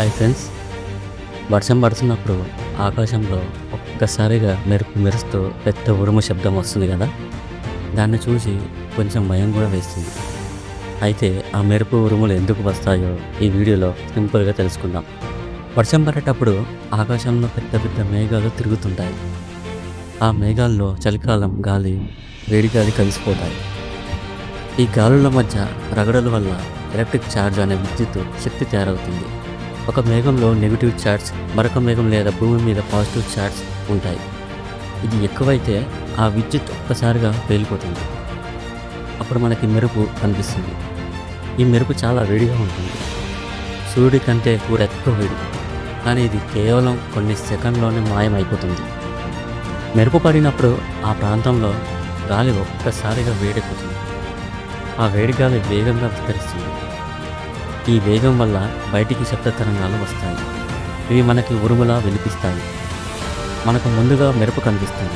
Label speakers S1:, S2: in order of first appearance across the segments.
S1: Hi friends వర్షం పడుతున్నప్పుడు ఆకాశంలో ఒక్కసారిగా మెరుపు మెరుస్తూ పెద్ద ఉరుము శబ్దం వస్తుంది కదా? దాన్ని చూసి కొంచెం భయం కూడా వేస్తుంది. అయితే ఆ మెరుపు ఉరుములు ఎందుకు వస్తాయో ఈ వీడియోలో సింపుల్గా తెలుసుకుందాం. వర్షం పడేటప్పుడు ఆకాశంలో పెద్ద పెద్ద మేఘాలు తిరుగుతుంటాయి. ఆ మేఘాల్లో చలికాలం గాలి వేడి గాలి కలిసిపోతాయి. ఈ గాలుల మధ్య రగడల వల్ల ఎలక్ట్రిక్ ఛార్జ్ అనే విద్యుత్ శక్తి తయారవుతుంది. ఒక మేఘంలో నెగిటివ్ ఛార్జ్ మరొక మేఘం లేదా భూమి మీద పాజిటివ్ ఛార్జ్ ఉంటాయి. ఇది ఎక్కువైతే ఆ విద్యుత్ ఒక్కసారిగా పేలిపోతుంది. అప్పుడు మనకి మెరుపు కనిపిస్తుంది. ఈ మెరుపు చాలా వేడిగా ఉంటుంది. సూర్యుడి కంటే కూడా ఎక్కువ వేడి. కానీ ఇది కేవలం కొన్ని సెకండ్లోనే మాయమైపోతుంది. మెరుపు పడినప్పుడు ఆ ప్రాంతంలో గాలి ఒక్కసారిగా వేడెక్కుతుంది. ఆ వేడి గాలి వేగంగా విస్తరిస్తుంది. ఈ వేగం వల్ల బయటికి శబ్ద తరంగాలు వస్తాయి. ఇవి మనకి ఉరుములా వినిపిస్తాయి. మనకు ముందుగా మెరుపు కనిపిస్తుంది.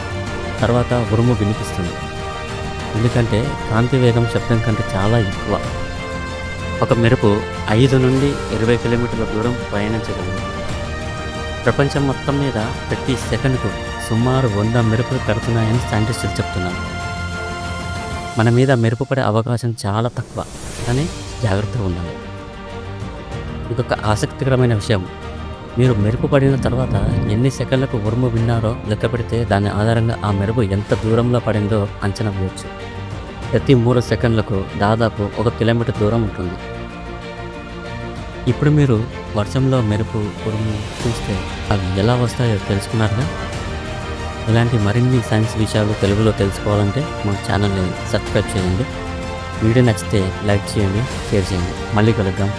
S1: తర్వాత ఉరుము వినిపిస్తుంది. ఎందుకంటే కాంతి వేగం శబ్దం కంటే చాలా ఎక్కువ. ఒక మెరుపు ఐదు నుండి ఇరవై కిలోమీటర్ల దూరం ప్రయాణించగలదు ప్రపంచం మొత్తం మీద ప్రతి సెకండ్కు సుమారు వంద మెరుపులు పెడుతున్నాయని సైంటిస్టులు చెప్తున్నారు. మన మీద మెరుపు పడే అవకాశం చాలా తక్కువ. కానీ జాగ్రత్తగా ఉండాలి. ఇదొక ఆసక్తికరమైన విషయం. మీరు మెరుపు పడిన తర్వాత ఎన్ని సెకండ్లకు ఉరుము విన్నారో లెక్క పెడితే దాని ఆధారంగా ఆ మెరుపు ఎంత దూరంలో పడిందో అంచనా వేయచ్చు. ప్రతి మూడు సెకండ్లకు దాదాపు ఒక కిలోమీటర్ దూరం ఉంటుంది. ఇప్పుడు మీరు వర్షంలో మెరుపు ఉరుము చూస్తే అవి ఎలా వస్తాయో తెలుసుకున్నారుగా? ఇలాంటి మరిన్ని సైన్స్ విషయాలు తెలుగులో తెలుసుకోవాలంటే మా ఛానల్ని సబ్స్క్రైబ్ చేయండి. వీడియో నచ్చితే లైక్ చేయండి షేర్ చేయండి. మళ్ళీ కలుద్దాం.